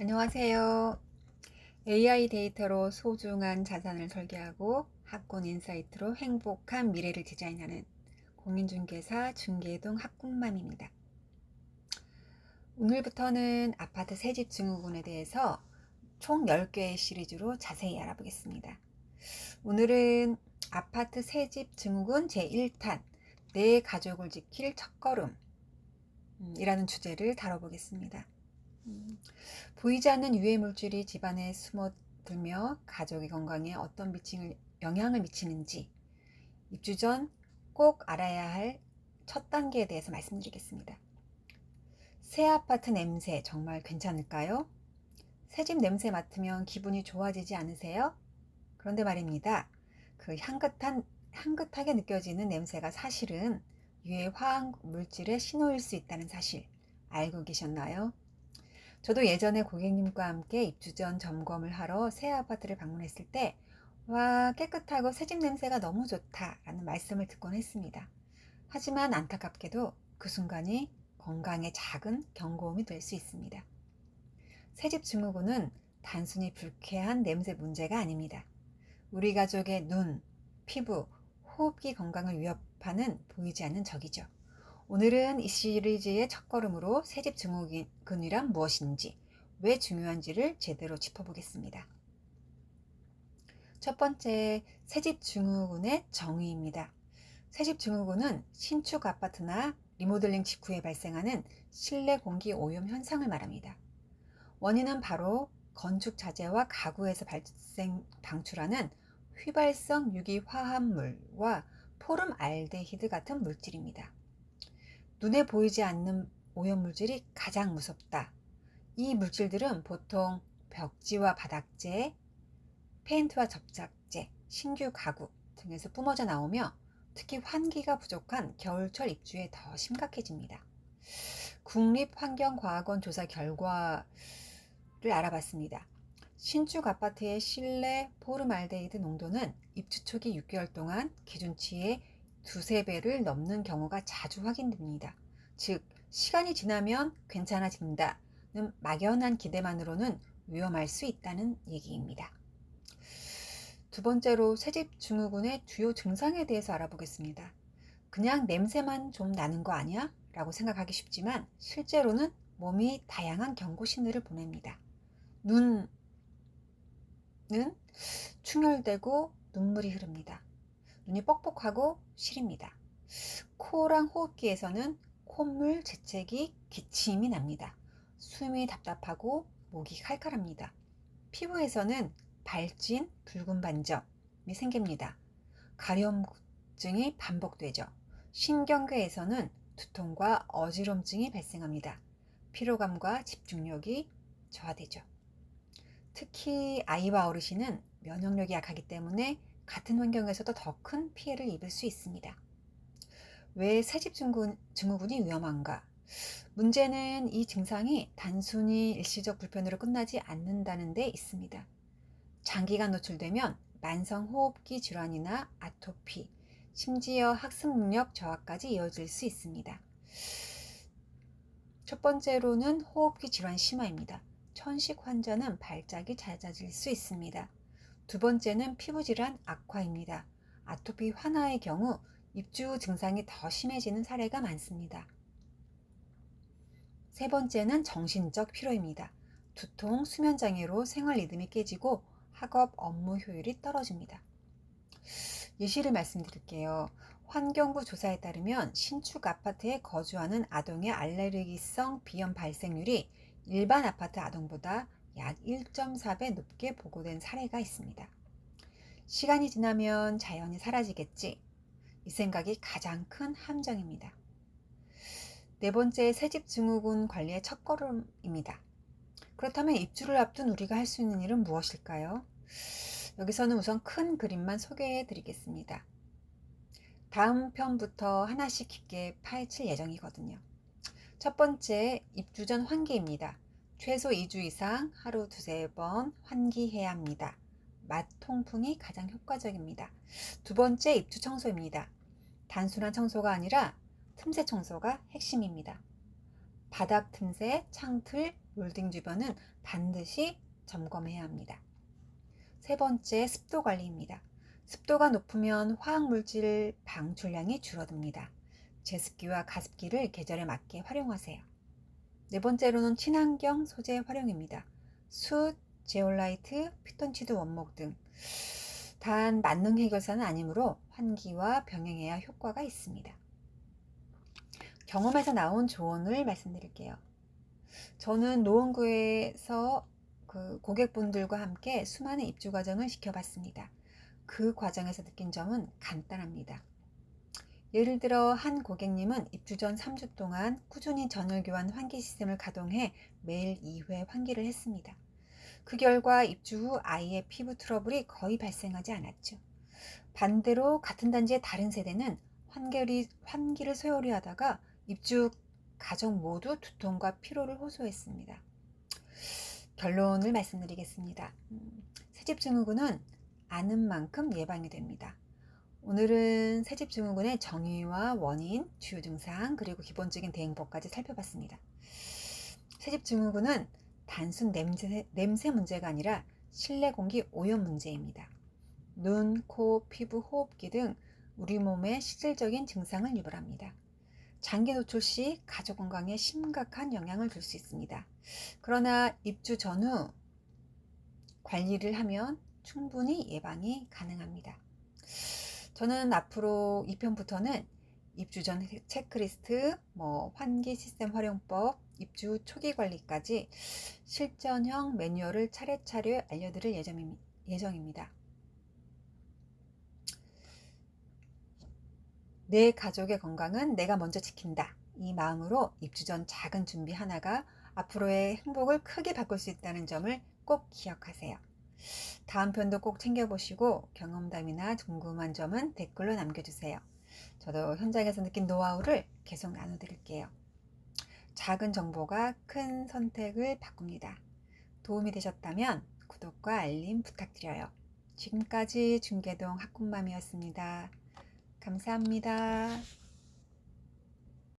안녕하세요. AI 데이터로 소중한 자산을 설계하고 학군 인사이트로 행복한 미래를 디자인하는 공인중개사 중개동 학군맘입니다. 오늘부터는 아파트 새집 증후군에 대해서 총 10개의 시리즈로 자세히 알아보겠습니다. 오늘은 아파트 새집 증후군 제1탄 내 가족을 지킬 첫걸음 이라는 주제를 다뤄보겠습니다. 음, 보이지 않는 유해 물질이 집안에 숨어들며 가족의 건강에 어떤 미칭을, 영향을 미치는지 입주 전 꼭 알아야 할 첫 단계에 대해서 말씀드리겠습니다. 새 아파트 냄새 정말 괜찮을까요? 새집 냄새 맡으면 기분이 좋아지지 않으세요? 그런데 말입니다. 그 향긋한, 향긋하게 느껴지는 냄새가 사실은 유해 화학 물질의 신호일 수 있다는 사실 알고 계셨나요? 저도 예전에 고객님과 함께 입주 전 점검을 하러 새 아파트를 방문했을 때, 와, 깨끗하고 새집 냄새가 너무 좋다 라는 말씀을 듣곤 했습니다. 하지만 안타깝게도 그 순간이 건강에 작은 경고음이 될 수 있습니다. 새집 증후군은 단순히 불쾌한 냄새 문제가 아닙니다. 우리 가족의 눈, 피부, 호흡기 건강을 위협하는 보이지 않는 적이죠. 오늘은 이 시리즈의 첫 걸음으로 새집 증후군이란 무엇인지, 왜 중요한지를 제대로 짚어보겠습니다. 첫 번째, 새집 증후군의 정의입니다. 새집 증후군은 신축 아파트나 리모델링 직후에 발생하는 실내 공기 오염 현상을 말합니다. 원인은 바로 건축 자재와 가구에서 발생 방출하는 휘발성 유기 화합물과 포름 알데히드 같은 물질입니다. 눈에 보이지 않는 오염물질이 가장 무섭다. 이 물질들은 보통 벽지와 바닥재, 페인트와 접착제, 신규 가구 등에서 뿜어져 나오며 특히 환기가 부족한 겨울철 입주에 더 심각해집니다. 국립환경과학원 조사 결과를 알아봤습니다. 신축 아파트의 실내 포름알데히드 농도는 입주 초기 6개월 동안 기준치의 두세 배를 넘는 경우가 자주 확인됩니다. 즉, 시간이 지나면 괜찮아진다는 막연한 기대만으로는 위험할 수 있다는 얘기입니다. 두 번째로 새집 증후군의 주요 증상에 대해서 알아보겠습니다. 그냥 냄새만 좀 나는 거 아니야? 라고 생각하기 쉽지만 실제로는 몸이 다양한 경고 신호를 보냅니다. 눈은 충혈되고 눈물이 흐릅니다. 눈이 뻑뻑하고 시립니다. 코랑 호흡기에서는 콧물, 재채기, 기침이 납니다. 숨이 답답하고 목이 칼칼합니다. 피부에서는 발진, 붉은 반점이 생깁니다. 가려움증이 반복되죠. 신경계에서는 두통과 어지럼증이 발생합니다. 피로감과 집중력이 저하되죠. 특히 아이와 어르신은 면역력이 약하기 때문에 같은 환경에서도 더 큰 피해를 입을 수 있습니다. 왜 새집 증후군이 위험한가? 문제는 이 증상이 단순히 일시적 불편으로 끝나지 않는다는 데 있습니다. 장기간 노출되면 만성호흡기 질환이나 아토피, 심지어 학습 능력 저하까지 이어질 수 있습니다. 첫 번째로는 호흡기 질환 심화입니다. 천식 환자는 발작이 잦아질 수 있습니다. 두 번째는 피부질환 악화입니다. 아토피 환아의 경우 입주 증상이 더 심해지는 사례가 많습니다. 세 번째는 정신적 피로입니다. 두통, 수면장애로 생활 리듬이 깨지고 학업 업무 효율이 떨어집니다. 예시를 말씀드릴게요. 환경부 조사에 따르면 신축 아파트에 거주하는 아동의 알레르기성 비염 발생률이 일반 아파트 아동보다 약 1.4배 높게 보고된 사례가 있습니다. 시간이 지나면 자연히 사라지겠지. 이 생각이 가장 큰 함정입니다. 네 번째, 새집 증후군 관리의 첫걸음입니다. 그렇다면 입주를 앞둔 우리가 할 수 있는 일은 무엇일까요? 여기서는 우선 큰 그림만 소개해 드리겠습니다. 다음 편부터 하나씩 깊게 파헤칠 예정이거든요. 첫 번째, 입주 전 환기입니다. 최소 2주 이상 하루 두세 번 환기해야 합니다. 맛 통풍이 가장 효과적입니다. 두 번째 입주 청소입니다. 단순한 청소가 아니라 틈새 청소가 핵심입니다. 바닥 틈새, 창틀, 몰딩 주변은 반드시 점검해야 합니다. 세 번째, 습도 관리입니다. 습도가 높으면 화학물질 방출량이 줄어듭니다. 제습기와 가습기를 계절에 맞게 활용하세요. 네 번째로는 친환경 소재 활용입니다. 숯, 제올라이트, 피톤치드 원목 등. 단 만능 해결사는 아니므로 환기와 병행해야 효과가 있습니다. 경험에서 나온 조언을 말씀드릴게요. 저는 노원구에서 그 고객분들과 함께 수많은 입주 과정을 지켜봤습니다. 그 과정에서 느낀 점은 간단합니다. 예를 들어 한 고객님은 입주 전 3주 동안 꾸준히 전열 교환 환기 시스템을 가동해 매일 2회 환기를 했습니다. 그 결과 입주 후 아이의 피부 트러블이 거의 발생하지 않았죠. 반대로 같은 단지의 다른 세대는 환기를, 환기를 소홀히 하다가 입주 가족 모두 두통과 피로를 호소했습니다. 결론을 말씀드리겠습니다. 음, 새집 증후군은 아는 만큼 예방이 됩니다. 오늘은 새집 증후군의 정의와 원인, 주요 증상, 그리고 기본적인 대응법까지 살펴봤습니다. 새집 증후군은 단순 냄새, 냄새 문제가 아니라 실내 공기 오염 문제입니다. 눈, 코, 피부, 호흡기 등 우리 몸에 실질적인 증상을 유발합니다. 장기 노출 시 가족 건강에 심각한 영향을 줄 수 있습니다. 그러나 입주 전후 관리를 하면 충분히 예방이 가능합니다. 저는 앞으로 2편부터는 입주 전 체크리스트, 뭐 환기 시스템 활용법, 입주 초기 관리까지 실전형 매뉴얼을 차례차례 알려드릴 예정입니다. 내 가족의 건강은 내가 먼저 지킨다. 이 마음으로 입주 전 작은 준비 하나가 앞으로의 행복을 크게 바꿀 수 있다는 점을 꼭 기억하세요. 다음 편도 꼭 챙겨보시고 경험담이나 궁금한 점은 댓글로 남겨주세요. 저도 현장에서 느낀 노하우를 계속 나눠드릴게요. 작은 정보가 큰 선택을 바꿉니다. 도움이 되셨다면 구독과 알림 부탁드려요. 지금까지 중계동 학군맘이었습니다. 감사합니다.